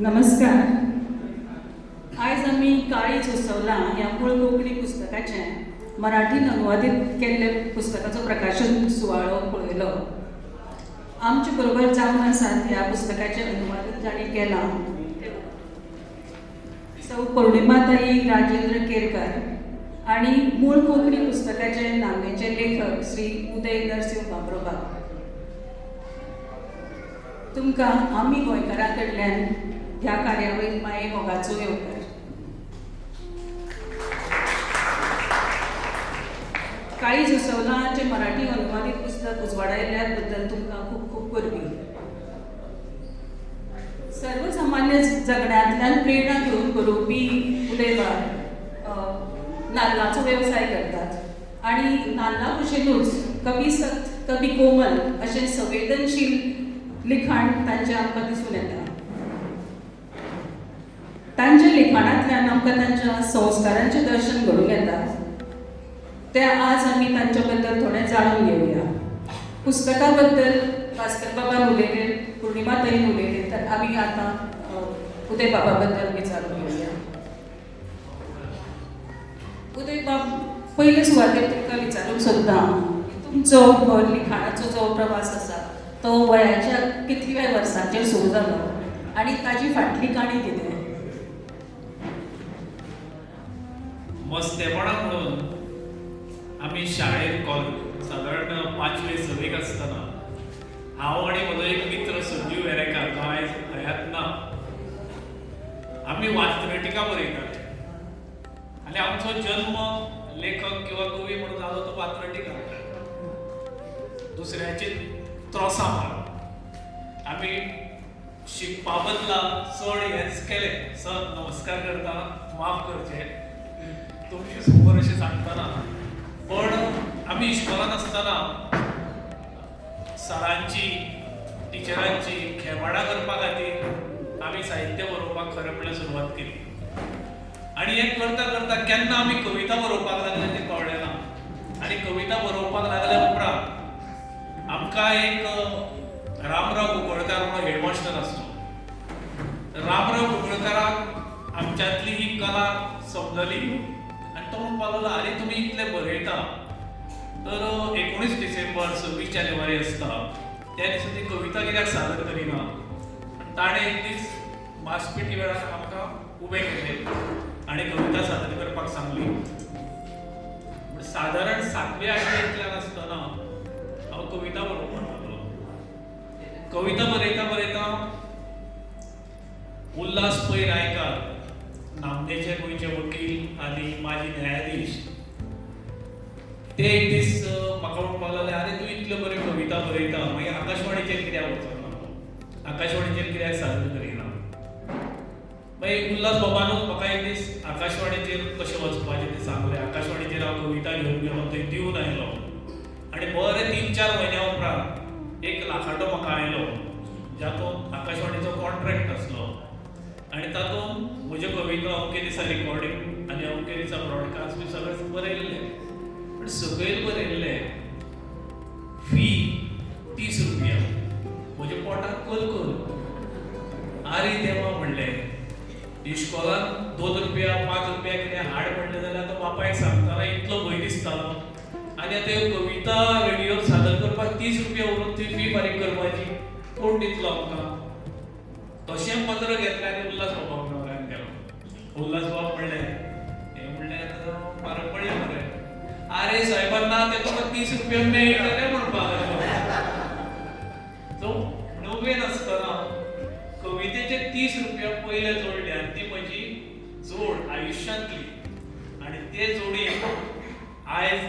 नमस्कार. आयज आमी काळीज उत्सवला ह्या मूळ कोंकणी पुस्तकाचें मराठीन अनुवादीत केल्ले पुस्तकाचो प्रकाशन सुवाळो पळयलो आमचे बरोबर जावन आसात ह्या पुस्तकाचें अनुवादन जाणी केलां. सौ पौर्णिमाताई राजेंद्र केरकर आणि मूळ कोंकणी पुस्तकाचे नामनेचे लेखक श्री उदय नरसिंह बाबरोबा. तुमकां आमी गोंयकारां कडल्यान ह्या कार्यावरील माये मोगाचो येवकार काही उसवलांचे मराठी अनुवादित पुस्तक उजवाडायल्या बद्दल तुमकां खूब खूब करपी सर्वसामान्य जगण्यातल्यान प्रेरणा घेवन बरोवपी उलयवार नाल्लाचो वेवसाय करतात. आणि नाल्ला कुशेनूच कवी सत कवी कोमल अशें संवेदनशील लिखाण तांचें आमकां दिसून येता तांच्या लिखाणांतल्यान आमकां तांच्या संस्कारांचें दर्शन घडून येता ते आज आमी तांच्या बद्दल थोडें जाणून घेवया पुस्तका बद्दल भास्कर बाबान उलयले पुर्णिमा ताईन उलयले तर आमी आतां उदय बाबा बद्दल विचारून घेवया उदय बाब पयले सुवातेर तुमकां विचारूंक सोदतां तुमचो हो लिखाणाचो जो प्रवास आसा तो वयाच्या कितल्या वर्सांचेर सुरू जालो आनी ताजी फाटली काणी कितें मस्तेपणा म्हणून आम्ही शाळेत कॉल साधारण पाचवे सवेक आसतना हांव आनी म्हजो एक मित्र संजीव वेरेकार तो आयज हयात ना आमी वाचनाटिका बरयताले आनी आमचो जल्म लेखक किंवा कवी म्हणून जालो तो वाचनाटिका. दुसऱ्याचे त्रोसा मार आमी शिकपा बदला चड हेंच केलें. सर नमस्कार करता माफ करचे. तुमचे समोर अशें सांगताना. पण आमी इश्कोलान आसतना सरांची टिचरांची खेळवाडा करपा खातीर आमी साहित्य बरोवपाक खरें म्हणल्यार सुरवात केली. आनी हे करता करता केन्ना आमी कविता बरोवपाक लागले तें कळ्ळें ना आनी कविता बरोवपाक लागल्या उपरांत आमकां एक रामराव कुंकळकार म्हणून हेडमास्टर आसलो रामराव कुंकळकाराक आमच्यांतली ही कला समजली. आनी तो म्हणपाक लागलो आरे तुमी इतले बरयता तर एकोणीस डिसेंबर सव्वीस जानेवारी आसता त्या दिसा ती कविता कित्याक सादर करिना. ताणें एक दीस मासपेटी वेळार आमकां उबे केले आनी कविता सादर करपाक सांगली. सादारण सातव्या आठव्यांतल्यान आसतना हांव कविता बरोवपाक लागलो कविता बरयता बरयता उल्हास पै रायकार. नामनेचे गोंयचे वकील आनी माजी न्यायाधीश. ते एक दीस म्हाका म्हणपाक लागले आरे तूं इतल्यो बऱ्यो कविता बरयता मागीर आकाशवाणीचेर कित्याक वचना आकाशवाणीचेर कित्याक सादर करिना मागीर उल्हास बाबानूच म्हाका एक दीस आकाशवाणीचेर कशें वचपाचें तें सांगलें आकाशवाणीचेर हांव कविता घेवन गेलो थंय दिवन आयलो आनी बरे तीन चार म्हयन्या उपरांत एक लाखाटो म्हाका आयलो जातूंत आकाशवाणीचो कॉन्ट्रॅक्ट आसलो आनी तातूंत म्हज्यो कविता अमके दिसा रिकॉर्डिंग आनी अमके दिसा ब्रॉडकास्ट बी सगळें बरयल्लें पण सकयल बरयल्लें फी तीस रुपया. म्हज्या पोटाक कलकल आरे देवा म्हणलें. इश्कोलान दोन रुपया पांच रुपया कितें हाड म्हणलें जाल्यार तो बापायक सांगताना इतलो भंय दिसतालो आनी आतां कविता रेडिओर सादर करपाक तीस रुपया व्हरून ती फी फारीक करपाची. कोण दितलो आमकां तशें पत्र घेतलें आनी उल्हास बाबा नवऱ्यान गेलो उल्हास बाब म्हणलें हें म्हणलें आतां म्हारग पडलें मरे आरे सायबर ना ते तुका तीस रुपया मेळटले म्हणपाक सो तो. णव्वेन आसतना कवितेचे तीस रुपया पयले जोडले आनी ती म्हजी जोड आयुश्यांतली आनी ते जोडयेक आयज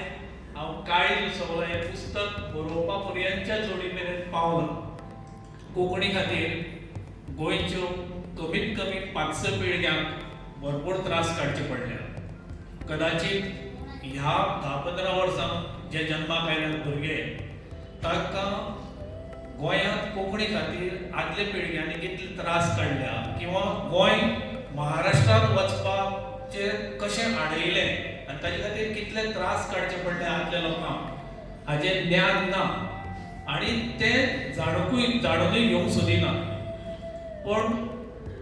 हांव काळी उसवला हें पुस्तक बरोवपा पर्यंतच्या जोडी मेरेन पावलां. कोंकणी खातीर गोंयच्यो कमीत कमी पांच स पिळग्यांक भरपूर त्रास काडचे पडल्या कदाचित ह्या धा पंदरा वर्सां जे जन्माक आयल्यात भुरगे तांकां गोंयांत कोंकणी खातीर आदले पिळग्यांनी कितले त्रास काडल्या किंवा गोंय महाराष्ट्रांत वचपाचे कशें आडयलें आनी ताचे खातीर कितले त्रास काडचे पडले आदल्या लोकांक हाजें ज्ञान ना. आनी तें जाणूकूय जाणूनय घेवंक सोदिना. पण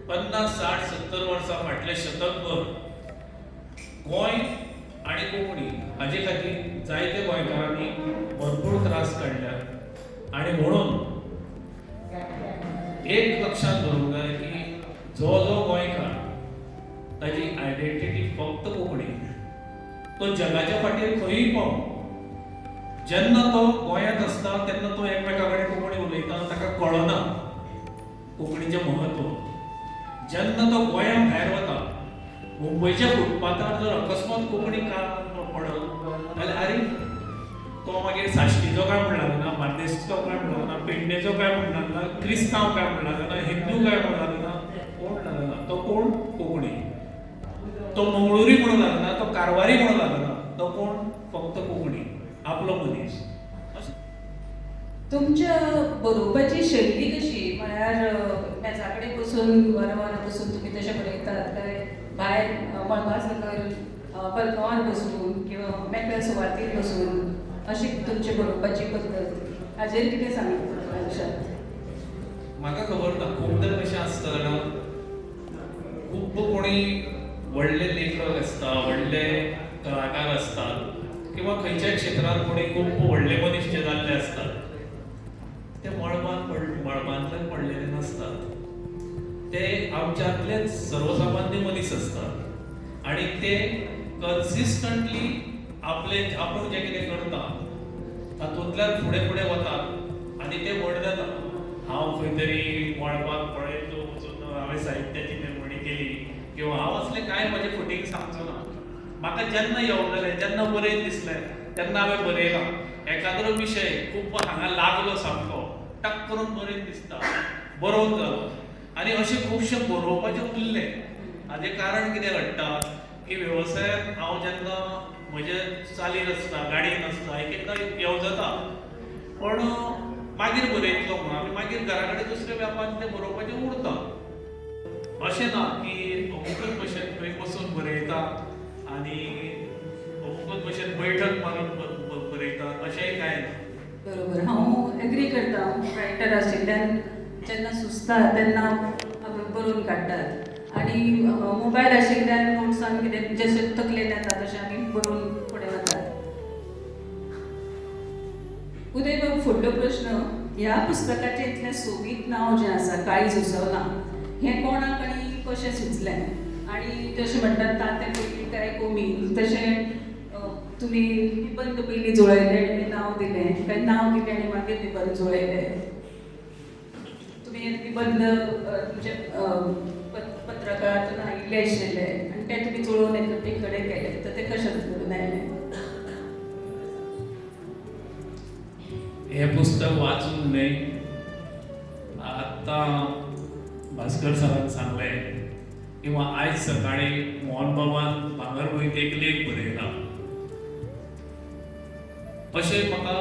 पन्नास साठ सत्तर वर्सां फाटले शतकभर गोंय आणि कोंकणी हाजे खातीर जायते गोंयकारांनी भरपूर त्रास काडल्यात आणि म्हणून एक लक्षात धरूंक जाय की जो जो गोंयकार ताजी आयडेंटिटी फक्त कोंकणी तो जगाच्या फाटीर खंयूय पावो जेन्ना तो गोंयांत आसता तेन्ना तो एकमेका कडेन कोंकणी उलयता ताका कळना. कोंकणीचें म्हत्व. जेन्ना तो गोंया भायर वता मुंबयच्या फुटपाथार जर अकस्मात कोंकणी का पडत जाल्यार आरे तो मागीर साश्टीचो काय म्हण लागना बार्देसचो काय म्हणला लागना पेडणेचो काय म्हणला लागना क्रिस्तांव काय म्हणला लागना हिंदू काय म्हणला लागना कोण लागना तो कोण? कोंकणी. तो मंगळुरी म्हणून लागना तो कारवारी म्हणून लागना तो कोण? फक्त कोंकणी. आपलो मनीस तुमच्या बरोवपाची शैली कशी? म्हळ्यार मेजा कडेन बसून वरां बसून तुमी तशें बरयतात काय भायर मळबा सकयल बल्कवान बसून किंवा मेकळ्या सुवातेर बसून अशी तुमची बरोवपाची पद्दत हाजेर कितें सांगता म्हाका खबर ना खूबदां कशें आसता जाणा खूब कोणी व्हडले लेखक आसता व्हडले कलाकार आसतात किंवा खंयच्याय क्षेत्रांत कोणी खूब व्हडले मनीस जे जाल्ले आसतात ते मळबान पड मळबांतल्यान पडलेले नासतात. ते आमच्यातलेच सर्वसामान्य मनीस असतात. आणि ते कन्सिस्टंटली आपले आपण जे कितें करता तातूंतल्यान फुडें फुडें वतात आनी ते व्हड जाता हांव खंय तरी मळबाक पळयतो वचून हांवें साहित्याची निर्मणी केली. किंवा हांव असले कांय म्हजे फुटींग सांगचो ना. म्हाका जेन्ना येवलेलें जेन्ना बरयत दिसलें तेन्ना हांवें बरयलां एखादो विशय खूब हांगा लागलो सामको. टक करून बरयत दिसता बरोवंक आनी अशें खुबशे बरोवपाचें उरलें हाजें कारण कितें घडटा की वेवसायांत हांव जेन्ना म्हजे चालीन आसता गाडयेन आसता एक एकदां येव जाता. पण मागीर बरयतलो म्हणून आनी मागीर घरा कडेन दुसऱ्या व्यापार तें बरोवपाचें उरता अशें ना की अमुकूच भशेन खंय बसून बरयता आनी अमुकूच भशेन बैठक मारून बरयता अशेंय कांय ना बरोबर. हो, हांव एग्री करता. रायटर आशिल्ल्यान जेन्ना सुचता तेन्ना बरोवन काडटात आनी मोबायल आशिल्ल्यान नोट्सान कितें जशें तकलेन येता तशें आमी बरोवन फुडें वतात उदय बाबू फुडलो प्रश्न. ह्या पुस्तकाचें इतलें सोबीत नांव जें आसा काळीज उसवना हें कोणाक आनी कशें सुचलें आनी जशें म्हणटात ताते पयलीं काय कोमी तशें तुम्ही निबंध पहिले पयलीं आणि आनी नांव दिलें नाव नांव दिलें आनी मागीर निबंद तुम्ही तुमी निबंध अ, तुमचे अ, पत- पत्रकारांतून आयिल्ले आशिल्ले आनी ते तुमी जुळोवन एक कडेन केले तर ते कशें करून आयले हे पुस्तक वाचून न्हय आत्तां भास्कर सरान सांगलें किंवा आयज सकाळी मोहन बाबान भांगर मोहितेक लेख बरयला अशें म्हाका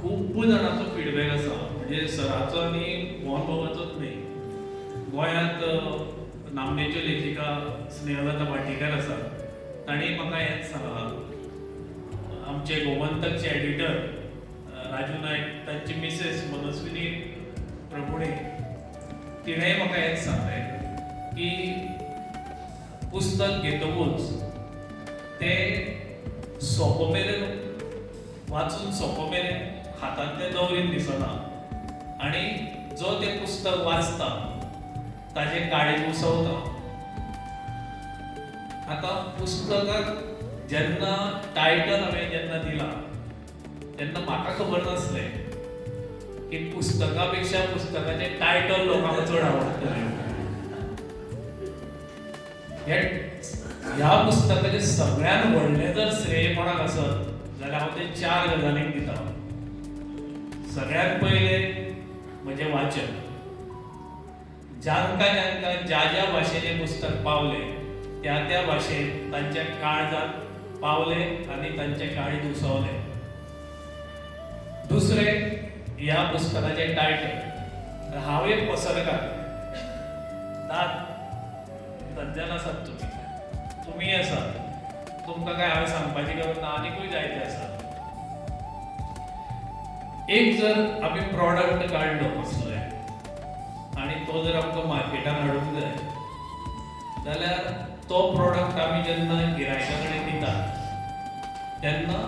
खूब जाणांचो फिडबॅक आसा म्हणजे सराचो आनी मोहन बाबाचोच न्ही. गोंयांत नामनेच्यो लेखिका स्नेहलता पाटीकर आसा ताणी म्हाका हेंच सांगलां आमचे गोमंतकचे एडिटर राजू नायक तांची मिसेस मनस्विनी प्रभुणे तिणेंय म्हाका हेंच सांगलें की पुस्तक घेतकूच तें सोंप मेरेन वाचून सोंप मेरेन हातांत तें दवरीन दिसना. आनी जो तें पुस्तक वाचता ताजे काळीज उसवता आतां पुस्तकाक जेन्ना टायटल हांवें जेन्ना दिला तेन्ना म्हाका खबर नासलें की पुस्तका पेक्षा पुस्तकाचें टायटल लोकांक चड आवडटलें हे ह्या पुस्तकाचें सगळ्यांत व्हडलें जर श्रेय कोणाक आसत त्यामध्ये हांव चार गजाली दिता सगळ्यात पयलें म्हजें वाचन. जांकां जांकां ज्या ज्या भाशेन पुस्तक पावलें त्या त्या भाशेन तांच्या काळजात पावले आनी तांचे काळीज उसवले दुसरें ह्या पुस्तकाचें टायटल हांव एक पसरकार नात सज्जन आसात तुमी तुम्ही आसात तुमकां काय हांवें सांगपाची गरज ना? आनीकूय जायते आसा एक जर आमी प्रॉडक्ट काडलो कसलोय आनी तो जर आमकां मार्केटान हाडूंक जाय जाल्यार तो प्रॉडक्ट आमी जेन्ना गिरायका कडेन दितात तेन्ना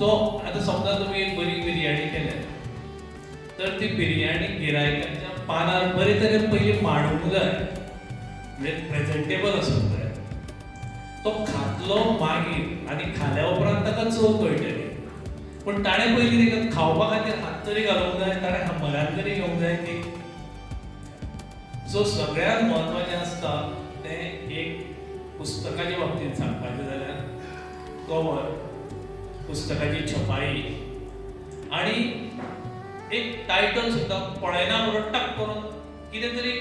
तो आतां समजा तुमी एक बरी बिरयाणी केल्या तर ती बिरयाणी गिरायकाच्या पानार बरे तरेन पयली मांडूंक जाय म्हणजे प्रेझेंटेबल आसूं तो खातलो मागीर आनी खाल्या उपरांत ताका चव कळटली पूण ताणें पयलीं ताका खावपा खातीर हात तरी घालूंक जाय ताणें म्हऱ्यांत तरी घेवंक जाय ती सो सगळ्यांत म्हत्वाचें आसता तें एक पुस्तकाच्या बाबतींत सांगपाचें जाल्यार कवर पुस्तकाची छपाई. आनी एक टायटल सुद्दां पळयना म्हणून टक करून कितें तरी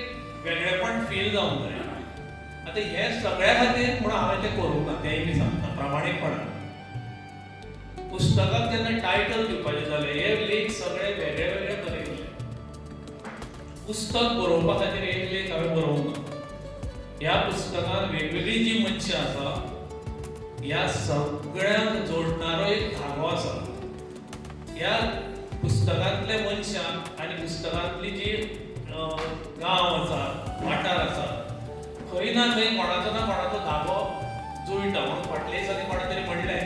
वेगळेपण फील जावंक जाय. आतां हे सगळ्या खातीर म्हणून हांवें तें करूंक ना तेंय बी सांगता. प्रामाणीकपणान पुस्तकाक जेन्ना टायटल दिवपाचें जालें हे लेख सगळे वेगळे वेगळे बरयले पुस्तक बरोवपा खातीर एक लेख हांवें बरोवंक ना ह्या पुस्तकांत वेगवेगळी जी मनशां आसा ह्या सगळ्यांक जोडणारो एक धागो आसा. ह्या पुस्तकांतले मनशांक आनी पुस्तकांतली जी गांव आसा वाठार आसा खंय ना खंय कोणाचो ना कोणाचो धागो जुळटा म्हणून फाटल्या दिसांनी कोणा तरी म्हणलें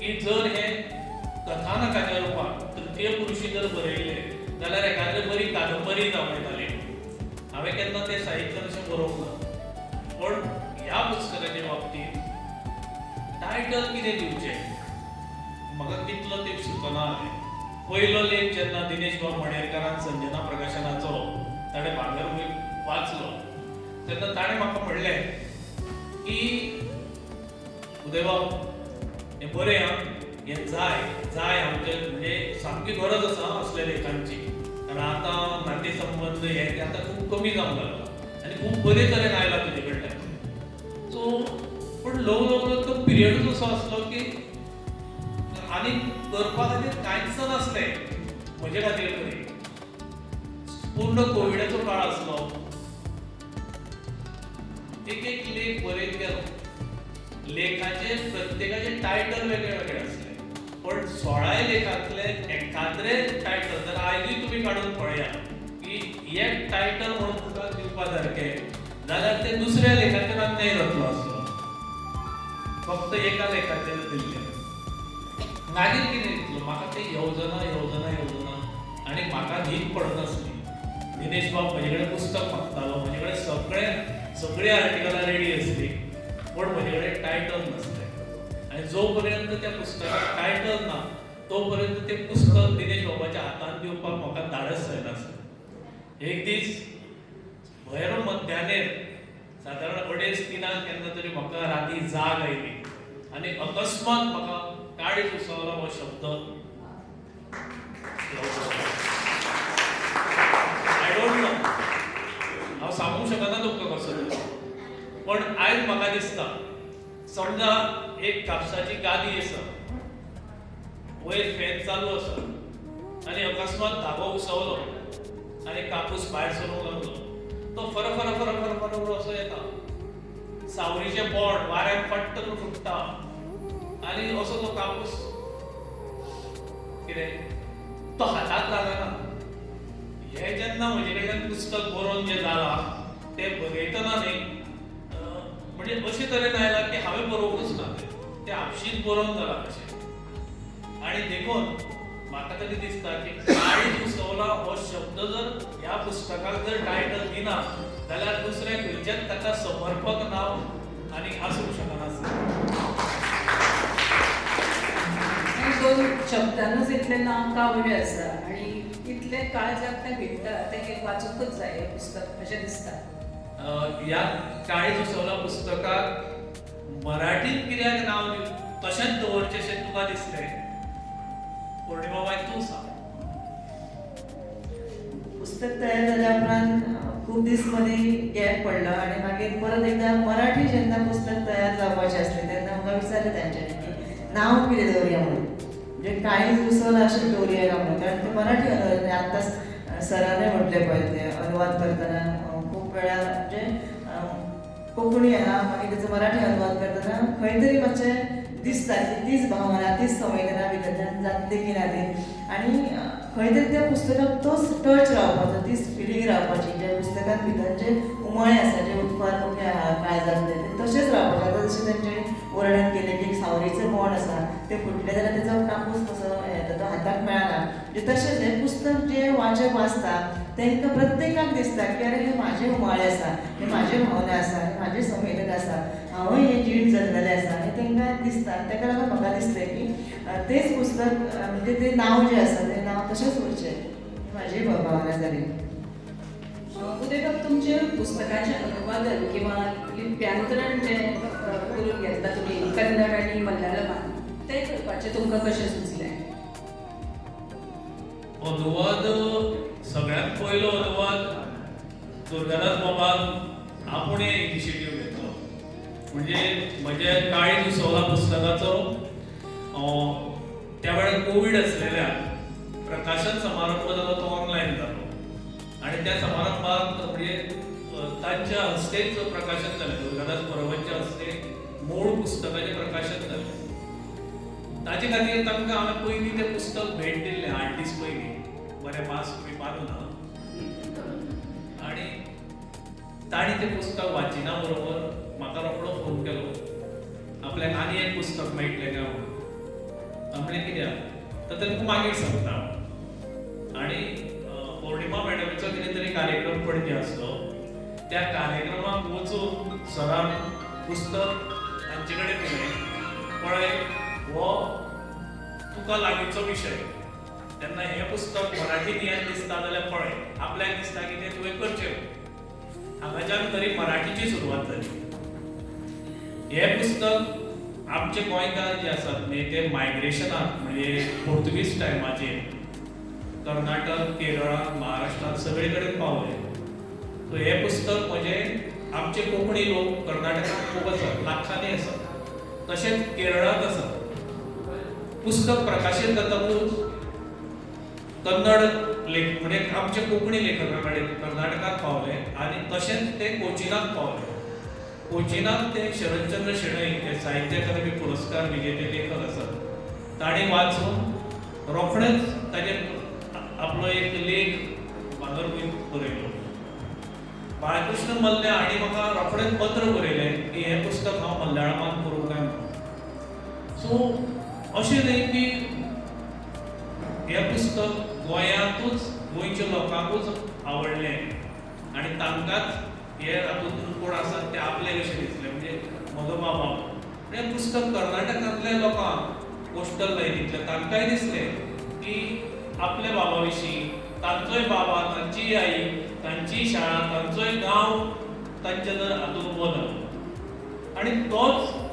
की जर हे कथानकाच्या रुपान तृतीय पुरुशी जर बरयले जाल्यार एखादी बरी कादंबरी जावं येताली हांवें केन्ना तें साहित्य अशें बरोवंक ना पण ह्या पुस्तकाच्या बाबतींत टायटल कितें दिवचें म्हाका कितलो तें सुचना हांवें पयलो लेख जेन्ना दिनेश बाब मणेरकारान संजना प्रकाशनाचो ताणें भांगरभूंय वाचलो. तेन्ना ताणें म्हाका म्हणलें की उदयबाब हें बरें आं हें. जाय जाय आमचे म्हणजे सामकी गरज आसा असल्या लेखांची कारण आतां नाते संबंद हे ते आतां खूब कमी जावंक लागला. आनी खूब बरे तरेन आयला तुजे कडल्यान सो पूण ल्हव ल्हव तो पिरियडूच असो आसलो की आनी करपा खातीर कांयच नासलें म्हजे खातीर तरी. पूर्ण कोविडाचो काळ आसलो एक एक लेख बरयत गेलो लेखाचे प्रत्येकाचे टायटल वेगळे वेगळे असले. पण सोळाय लेखातले एखाद्रे टायटल जर आयजूय तुम्ही काढून पळया. की एक टायटल म्हणून तुका दिवपा सारखे जाल्यार ते दुसऱ्या लेखाचेर न्हय जातलो आसलो फक्त एका लेखाचेर दिल्ले मागीर कितें दितलो म्हाका ते येवजना येवजना येवजना आनी म्हाका न्हीद पडनासली दिनेश बाब म्हजे कडेन पुस्तक मागतालो. म्हजे कडेन सगळें सगळी आर्टिकलां रेडी आसली पण म्हजे कडेन टायटल नासलें. आनी जो पर्यंत त्या पुस्तकाक टायटल ना तो पर्यंत तें पुस्तक दिनेश बाबाच्या हातान दिवपाक म्हाका धाडस जायनासलें एक दीस भयर मध्यानेर सादारण अडेज तिनांक केन्ना तरी म्हाका राती जाग आयली आनी अकस्मात म्हाका काळीज उसवलो हो शब्द आय डोंट नो हांव सांगूंक शकना तुमकां कसो तो? पण आयज म्हाका दिसता. समजा एक कापसाची गादी आसा वयर फॅन चालू आसा आनी अकस्मात धागो उसवलो आनी कापूस भायर सरूंक लागलो. तो फर फर फर फर फर असो येता. सावरीचे बोंड वाऱ्यान पट्ट करून फुट्टा आनी असो तो कापूस. कितें तो हाताक लागना हे जेन्ना म्हजे कडल्यान पुस्तक बरोवन जें जालां तें बरयतना न्ही. म्हणजे अशे तरेन आयला की हांवें बरोवंकूच ना तें तें आपशींच बरोवन जालां कशें आनी देखून म्हाका तरी दिसता की काळीज उसवला हो शब्द जर ह्या पुस्तकाक जर टायटल दिना जाल्यार दुसरें खंयचेच ताका समर्पक नांव आनी आसूंक शकनासलें दोन शब्दांनूच इतले नाव कावळे आसा आणि इतले काळजाक ते भिडटा तें वाचूंकूच जाय हें पुस्तक अशें दिसता अं, ह्या काळीज उसवला पुस्तकाक मराठीत कित्याक नांव तशेंच दवरचेशें तुका दिसलें पौर्णिमा बाय तूं सांग. पुस्तक तयार जाल्या उपरांत खूप दीस मदीं गॅप पडलो आनी मागीर परत एकदा मराठी जेन्ना पुस्तक तयार जावपाचें आसलें तेन्ना म्हाका विचारलें तांच्यांनी की नांव कितें दवरया म्हणून. म्हणजे काही उसवला अशें दवरया आहे म्हणून कारण ते मराठी अनुवाद म्हणजे आत्ताच सरांनी म्हटले पळय अनुवाद करतना खूप वेळार म्हणजे कोंकणी आहा मागीर तेचो मराठी अनुवाद करताना खंय तरी मातशें दिसता की तीच भावना तीच संवेदना भितरल्यान जातली की ना ती. आनी खंय तरी त्या पुस्तकाक तोच टच रावपाचो तीच फिलींग रावपाची. ज्या पुस्तकान भितर जे उमळे आसा जे उत्पाद मुखे आहा काळजांतले ते तशेंच रावपाचे आतां जशें तेंच्यांनी वर्णन केलें की एक सावरीचें मोड आसा ते फुटलें जाल्यार तेजो कापूस कसो येता तो हाताक मेळना म्हणजे तशेंच हें पुस्तक जे वाचक वाचता तांकां प्रत्येकाक दिसता की अरे हे म्हाजे उमाळे आसा हे म्हाजे भावना आसा हे म्हाजे संवेदक आसा हांवूय हे जीण जगलेलें आसा हें तांकां दिसता ताका लागून म्हाका दिसलें की तेच पुस्तक म्हणजे तें नांव जें आसा तें नांव तशेंच उरचें म्हाजी भावना जाली उदयबाब तुमचे पुस्तकाचे अनुवादन किंवा लिप्यांतरण जे म्हणजे, करून घेतला तुम्ही कन्नड आणि मल्याळमान तें करपाचें तुमकां कशें सुचलें? अनुवाद सगळ्यांत पयलो अनुवाद दुर्गादास बाबान एक इनिशिएटीव घेतलो म्हणजे म्हज्या काळी दुसवला पुस्तकाचो त्या वेळार कोवीड आसलेल्या प्रकाशन समारंभ जालो तो ऑनलायन जालो. आणि त्या समारंभात म्हणजे तांच्या हस्तेच प्रकाशन जालें दुर्गादास बरोबरच्या हस्ते मूळ पुस्तकाचें प्रकाशन जालें ताचे खातीर तांकां हांवें पयलीं तें पुस्तक भेट दिल्लें आठ दीस पयलीं बरें मास्क बी मारून हा. आनी ताणी तें पुस्तक वाचिना बरोबर म्हाका रोखडो फोन केलो. आपल्याक आनी एक पुस्तक मेळटलें काय म्हणून. म्हणलें कित्याक तर तें मागीर सांगता. आनी पौर्णिमा मॅडमीचो कितें तरी कार्यक्रम पणजे आसलो त्या कार्यक्रमाक वचून सरान पुस्तक तांचे कडेन दिलें. पळय हो तुका लागींचो विशय तेन्ना हें पुस्तक मराठीन येत दिसता जाल्यार पळय. आपल्याक दिसता की तें तुवें करचें. हांगाच्यान तरी मराठीची सुरवात जाली. हें पुस्तक आमचे गोंयकार जे आसात न्ही ते मायग्रेशनाक म्हणजे पोर्तुगीज टायमाचेर कर्नाटक केरळांत महाराष्ट्रांत सगळे कडेन पावले. सो हें पुस्तक म्हणजे आमचे कोंकणी लोक कर्नाटकांत खूब आसात लाखांनी आसात. तशेंच केरळांत आसात. पुस्तक प्रकाशीत जातकूच कन्नड लेख म्हणजे आमचे कोंकणी लेखका कडेन म्हणजे कर्नाटकात पावले आनी तशेंच ते कोचिनात पावले. कोचिनात ते शरदचंद्र शेणै ते साहित्य अकादमी पुरस्कार विजेते लेखक आसात ताणे वाचून रोखडेच ताचेर आपलो एक लेख भांगरभूंय बरयलो बाळकृष्ण मल्ल्या हांणी म्हाका रोखडेच पत्र बरयलें की हें पुस्तक हांव मल्याळमांत करूं काय म्हणून सो अशें न्ही की हें पुस्तक गोंयांतूच गोंयच्या लोकांकूच आवडलें आनी तांकांच हे हातूंत कोण आसात ते आपले कशें दिसले म्हणजे म्हजो बाबा. हें पुस्तक कर्नाटकांतल्या लोकांक कोस्टल लायनींतल्या तांकांय दिसलें? की आपल्या बाबा विशीं तांचोय बाबा तांची आई तांची शाळा तांचोय गांव तांच्या जर हातूंत बोल आनी तोच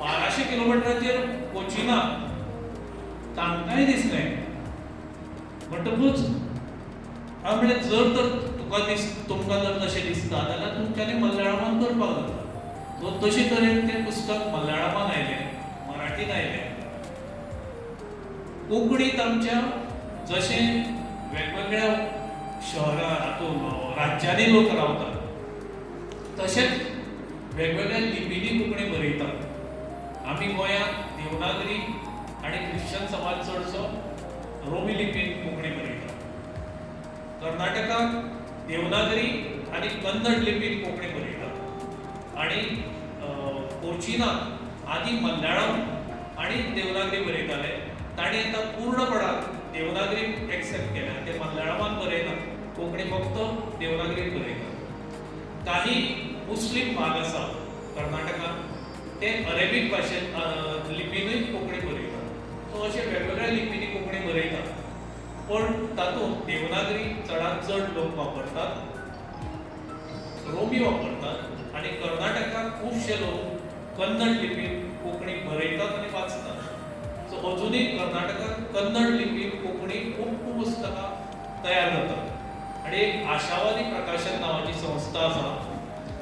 बाराशे किलोमिटराचेर कोचिना तांकांय दिसलें म्हणटकूच हांव म्हणलें जर तर तुका दिस तुमकां जर तशें दिसता जाल्यार तुमच्यांनी मल्याळमान करपाक जाता सो तशे तरेन तें पुस्तक मल्याळमान आयलें मराठीन आयलें. कोंकणीत आमच्या जशें वेगवेगळ्या शहरां हातूंत राज्यांनी लोक रावतात तशेंच वेगवेगळ्या लिपींनी कोंकणी बरयतात. आमी गोंयांत देवनागरी आनी ख्रिश्चन समाज चडसो रोमी लिपीन कोंकणी बरयता कर्नाटकाक देवनागरी आनी कन्नड लिपींत कोंकणी बरयता आनी कोचिनाक आदी मल्याळम आनी देवनागरी बरयताले ताणें आतां पूर्णपणान देवनागरी एक्सेप्ट केल्या ते मल्याळमांत बरयना कोंकणी फक्त देवनागरीत बरयता काही मुस्लीम भाग आसा कर्नाटकांत ते अरेबीक भाशेन लिपीनूय कोंकणी बरयतात सो अशे वेगवेगळ्या लिपींनी कोंकणी बरयतात पण तातूंत देवनागरी चडांत चड लोक वापरतात रोमी वापरतात आनी कर्नाटकाक खुबशे लोक कन्नड लिपीन कोंकणी बरयतात आनी वाचतात. सो अजुनूय कर्नाटकात कन्नड लिपीन कोंकणी खूब खूब पुस्तकां तयार जातात आनी एक आशावादी प्रकाशन नांवाची संस्था आसा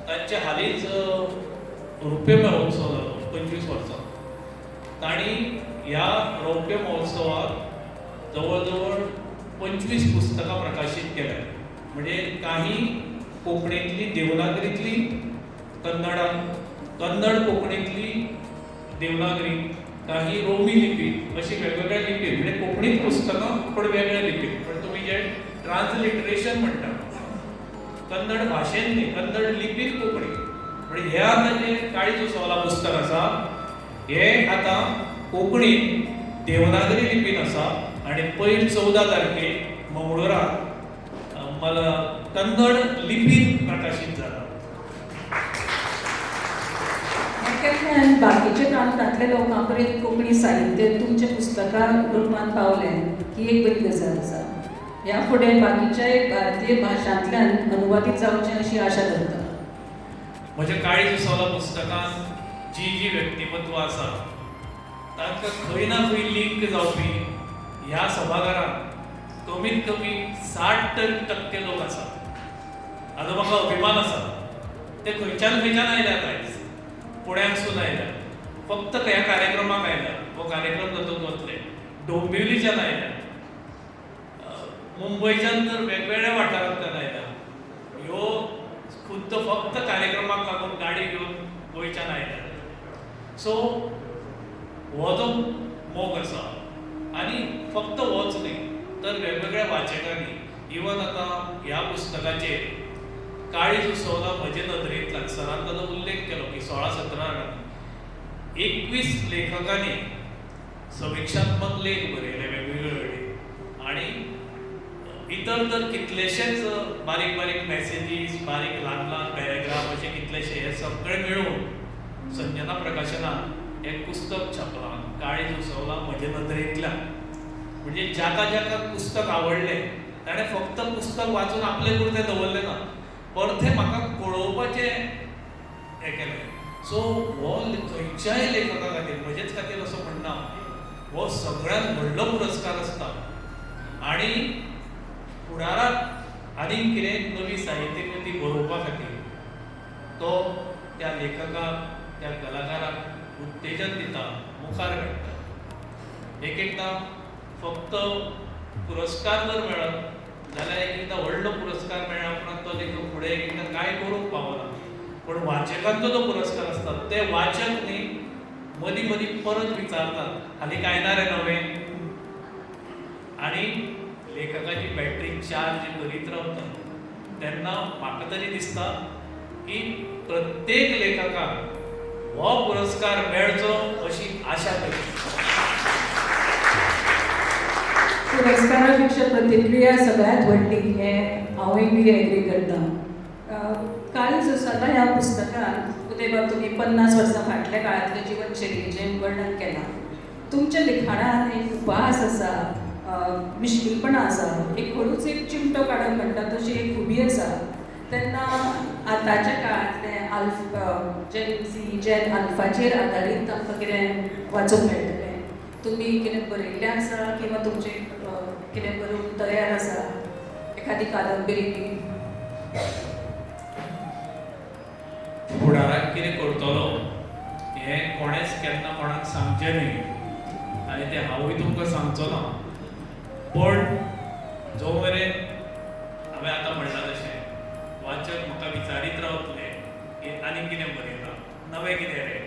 तांचे हालींच रुपे महोत्सव जालो पंचवीस वर्सां तांणी ह्या रौप्य महोत्सवाक जवळ जवळ पंचवीस पुस्तकां प्रकाशीत केल्या. म्हणजे काही कोंकणीतली देवनागरीतली कन्नडांत कन्नड कोंकणीतली देवनागरी काही रोमी लिपी अशी वेगवेगळ्या लिपी म्हणजे कोंकणीत पुस्तकां पण वेगळ्या लिपीत पण तुम्ही जे ट्रान्सलिटरेशन म्हणटा कन्नड भाशेन न्ही कन्नड लिपीत कोंकणी. आणि ह्या म्हणजे आता जे काळीज पुस्तक आसा हे आता कोंकणीत देवनागरी लिपीन आसा आणि पयर चौदा तारखेक मंगळुरात मला कन्नड लिपीन प्रकाशीत जाला केन्ना बाकीच्या प्रांतांतल्या लोकां पर्यंत कोंकणी साहित्य तुमच्या पुस्तकां रुपान पावलें ही एक बरी गजाल आसा ह्या फुडें बाकीच्याय भारतीय भाशांतल्यान अनुवादीत जावचें अशी आशा धरता म्हज्या काळीज उसवला पुस्तकान जी जी व्यक्तिमत्व आसा तांकां खंय ना खंय लिंक जावपी ह्या सभाघरांत कमीत कमी साठ तरी टक्के लोक आसात हाजो म्हाका अभिमान आसा ते खंयच्यान खंयच्यान आयल्यात आयज पुण्याकसून आयल्यात. फक्त ह्या कार्यक्रमाक आयल्यात? हो कार्यक्रम जातून वतले डोंबिवलीच्यान आयल्यात. मुंबयच्यान तर वेगवेगळ्या वाठारांतल्यान आयल्या ह्यो खुद्द फक्त कार्यक्रमाक लागून गाडी घेवन गोंयच्यान आयल्यात सो हो जो मोग आसा आनी फक्त होच न्ही तर वेगवेगळ्या वाचकांनी इवन आतां ह्या पुस्तकाचेर काळीज उसवला म्हजे नदरेंतल्यान सरान ताचो उल्लेख केलो की सोळा सतरा एकवीस लेखकांनी समिक्षात्मक लेख बरयले वेगवेगळे वेळी. आणि इतर तर कितलेशेच बारीक बारीक मेसेजीस बारीक ल्हान ल्हान पॅरेग्राफ असे कितलेशे हे सगळे मेळून संजना प्रकाशनान एक पुस्तक छापलां काळीज उसवला म्हजे नदरेंतल्यान म्हणजे ज्याका ज्याका पुस्तक आवडलें ताणें फक्त पुस्तक वाचून आपले पुरतें दवरलें ना. परते म्हाका कळोवपाचें हें केलें. सो हो खंयच्याय लेखका खातीर म्हजेच खातीर असो म्हणना हो सगळ्यांत व्हडलो पुरस्कार आसता आणि फुडाराक आनीक कितें नवी साहित्य कृती बरोवपा खातीर तो त्या लेखकाक त्या कलाकाराक उत्तेजन दिता मुखार काडटा एक एकदां फक्त पुरस्कार जर मेळत जाल्यार एक एकदां व्हडलो पुरस्कार मेळ्ळ्या उपरांत तो लेखक फुडें एक एकदां कांय करूंक पावना पण वाचकांचो जो पुरस्कार आसता ते वाचक न्ही मदीं मदीं परत विचारतात हाली काय ना रे नवें आणि लेखकाची बॅटरी चार्ज करीत रावता तेन्ना म्हाका तरी दिसता की प्रत्येक लेखकाक हो पुरस्कार मेळचो अशी आशा करता. पुरस्कारा पेक्षा प्रतिक्रिया सगळ्यात व्हडली हें हांवूय बी एग्री करता. अं, काळीज ह्या पुस्तकांत उदय बाब तुमी पन्नास वर्सां फाटल्या काळांतल्या जिवनशैलीचें वर्णन केलां. तुमच्या लिखाणान एक उपास आसा मिश्किलपणा आसा एक हळूच एक चिमटो काडप म्हणटा तशी एक खुबी आसा तेन्ना आतांच्या काळांतले आल्फ जेन सी जेन आल्फाचेर आदारीत आमकां कितें वाचूंक मेळटलें तुमी कितें बरयल्लें आसा किंवा तुमचे कितें बरोवंक तयार आसा एखादी कादंबरी. बी फुडाराक कितें करतलो? हें कोणेच केन्ना कोणाक सांगचें न्ही. आनी तें हांवूय तुमकां सांगचो ना. पण जो मेरेन हांवें आतां म्हणलां तशें वाचक म्हाका विचारीत रावतले की आनीक कितें बरयलां नवें कितें रे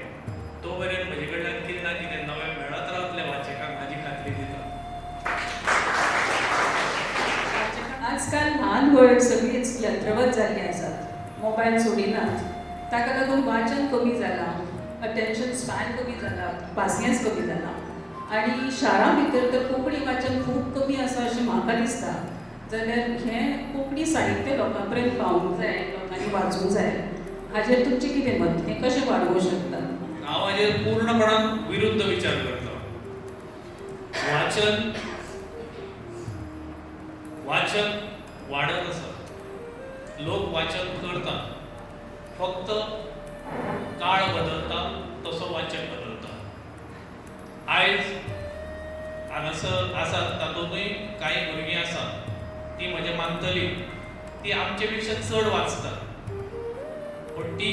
तो मेरेन म्हजे कडल्यान कितें ना कितें नवें मेळत रावतलें वाचकांक हाजी खात्री दिता. आजकाल ल्हान व्हड सगळींच यंत्रवत जाल्लीं आसात मोबायल सोडिनात. ताका लागून वाचन कमी जालां अटेन्शन स्पॅन कमी जाला पासियन्स कमी जाला आनी शाळां भितर तर कोंकणी वाचन खूब कमी आसा अशें म्हाका दिसता जाल्यार हें कोंकणी साहित्य लोकां पर्यंत पावूंक जाय लोकांनी वाचूंक जाय हाजेर तुमचें कितें मत? हें कशें वाडोवंक शकता हांव हाजेर पूर्णपणान विरुद्ध विचार करता. वाचन वाचन वाडत आसा लोक वाचन करतात. फक्त काळ बदलता तसो वाचक बदलता हांगासर आसात तातूंतूय कांय भुरगीं आसात ती म्हजे मानतली ती आमचे पेक्षा चड वाचतात. पूण ती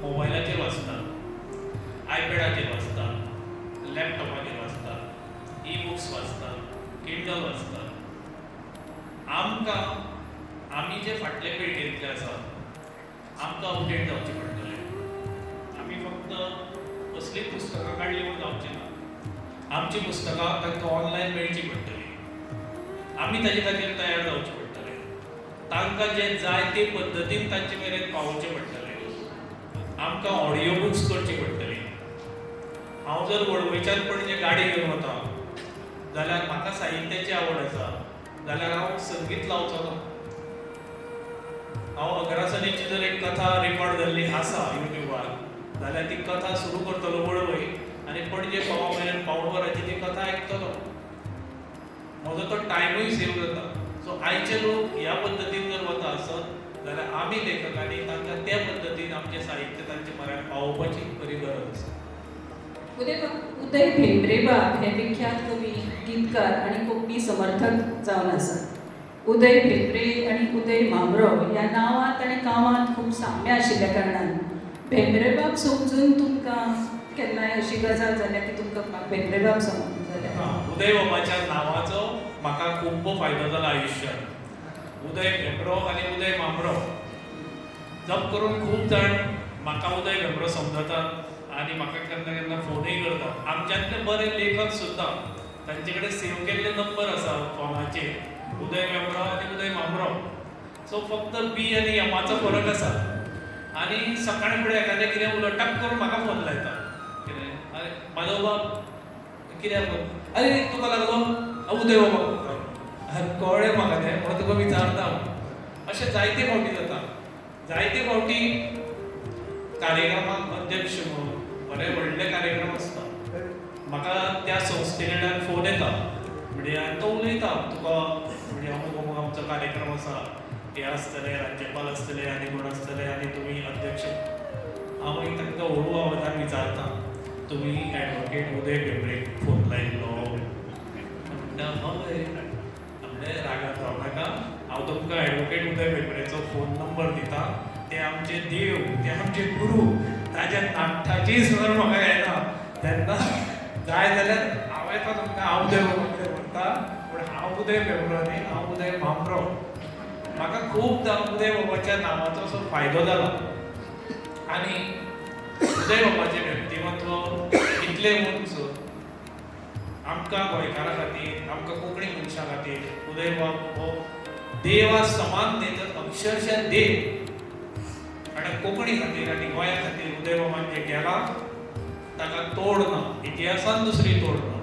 मोबायलाचेर वाचतात आयपॅडाचेर वाचतात लॅपटॉपाचेर वाचतात ई बुक्स वाचतात किंडल वाचतात. आमकां आमी जे फाटले पिळगेंतले आसात आमकां अपडेट जावचें पडटलें आमी फक्त कसलीं पुस्तकां काडली म्हूण जावचें ना. आमची पुस्तकां तांकां ऑनलायन मेळची पडटली आमी ताजे खातीर तयार जावचे पडटले तांकां जें जाय ते पद्दतीन तांचे मेरेन पावोवचें पडटलें आमकां ऑडियो बुक्स करची पडटले हांव जर वळवयच्यान पणजे गाडी घेवन वता जाल्यार म्हाका साहित्याची आवड आसा जाल्यार हांव संगीत लावचोलो हांव अग्रासनीची जर एक कथा रेकॉर्ड जाल्ली आसा युट्युबार जाल्यार ती कथा सुरू करतलो वळवय. आनी पणजे पावा मेरेन पावण ती कथा आयकतलो म्हजो तो टायमूय सेव जाता सो आयचे लोक ह्या पद्दतीन जर वता आसत जाल्यार आमी लेखकांनी तांकां त्या पद्दतीन आमचें साहित्य तांचे म्हऱ्यान पावोवपाची खरी गरज आसा उदय उदय भेंब्रेबाब हे विख्यात कवी गीतकार आणि कोंकणी समर्थक जावन आसा उदय भेंब्रे आणि उदय मामरो ह्या नांवांत आनी गांवांत खूब साम्य आशिल्ल्या कारणान. भेंब्रेबाब समजून तुमकां केन्नाय अशी गजाल जाल्या की तुमकां म्हाका समजून जाल्या उदय बाबाच्या नांवाचो म्हाका खूब फायदो जाला आयुश्यांत उदय भेंब्रो आनी उदय मामरो जप करून खूब जाण म्हाका उदय भेंब्रो समजतात आनी म्हाका केन्ना केन्ना फोनूय करतात. आमच्यांतले बरे लेखक सुद्दां तांचे कडेन सेव केल्ले नंबर आसा फोनाचेर उदय भेंब्रो आनी उदय मामरो सो फक्त बी आनी एमाचो फरक आसा आनी सकाळी फुडें एखादें कितें उलटप करून म्हाका फोन लायता कितें अरे कित्याक अरे तुका लागलो हांव उदय बाबा कळ्ळें म्हाका तें. म्हणून तुका विचारता हो. हांव अशें जायते फावटी जाता. जायते फावटी कार्यक्रमाक अध्यक्ष म्हणून. बरे व्हडले कार्यक्रम आसता म्हाका त्या संस्थे कडल्यान फोन येता. म्हणजे तो उलयता तुका म्हणजे अमूक अमूक आमचो कार्यक्रम आसा हे आसतले राज्यपाल आसतले आनी कोण आसतले आनी तुमी अध्यक्ष. हांव मागीर तांकां हळू आवाजान विचारता. तुमी एडवोकेट उदय भेंब्रेक फोन लायिल्लो म्हणटा हय म्हणजे रागात राव नाका हांव तुमकां एडवोकेट उदय भेंब्रेचो फोन नंबर दिता. ते आमचे देव ते आमचे गुरू ताज्या नाट्टाची सुद्दां म्हाका येना तेन्ना जाय जाल्यार हांव येता तुमकां हांव उदय कितें म्हणटा पूण हांव उदय भेंब्रो न्ही हांव उदय मामरो म्हाका खुबदां उदय बाबाच्या नांवाचो असो फायदो जाला आनी उदय बाबाचें व्यक्तिमत्व इतलें उंच. आमकां गोंयकारा खातीर आमकां कोंकणी मनशा खातीर उदय बाब हो, हो देवा समान तेजो अक्षरशः देव. आनी कोंकणी खातीर आनी गोंया खातीर उदय बाबान जें केलां ताका तोड ना. इतिहासान दुसरी तोड ना.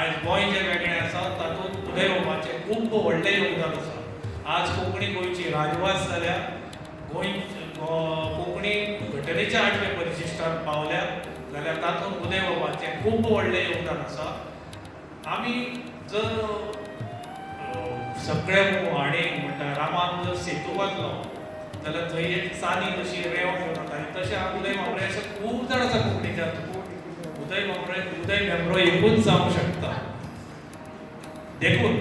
आयज गोंय जें वेगळें आसा तातूंत उदय बाबाचें खूब व्हडलें योगदान आसा. आज कोंकणी गोंयची राजवास जाल्या गोंय कोंकणी घटनेच्या आठवे परिशिश्टांत पावल्या. जाल्यार तातूंत उदय बाबाचें खूब व्हडलें योगदान आसा आमी जर सगळे व्हाणेक म्हणटा रामान जर सेतू बांदलो जाल्यार थंय एक चाली तशी रेंव घेवन आनी तशें हांव उदय मामरे अशें खूब जाण आसा कोंकणीच्यात उदय मामरे उदय मेमरो एकूच जावंक शकता देखून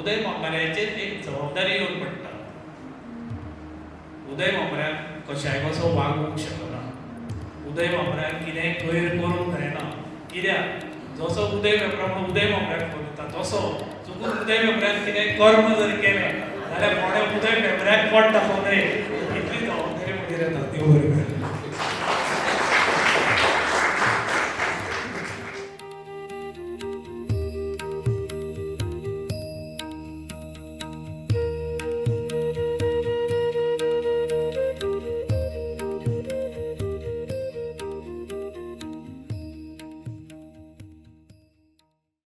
उदय मामऱ्याचेर एक जबाबदारी येवन पडटा उदय मामऱ्यान कशाय कसो वागूंक शकना. उदय मामऱ्यान कितेंय गैर करूंक जायना. कित्याक? जसो उदय मेमरा उदय मामऱ्याक फोन तसो चुकून उदय मेमऱ्यान कितेंय कर्म जर केलें जाल्यार कोणें उदय मेमऱ्याक पोट दाखोवं नये इतली जबाबदारी म्हजेर येता देव बरें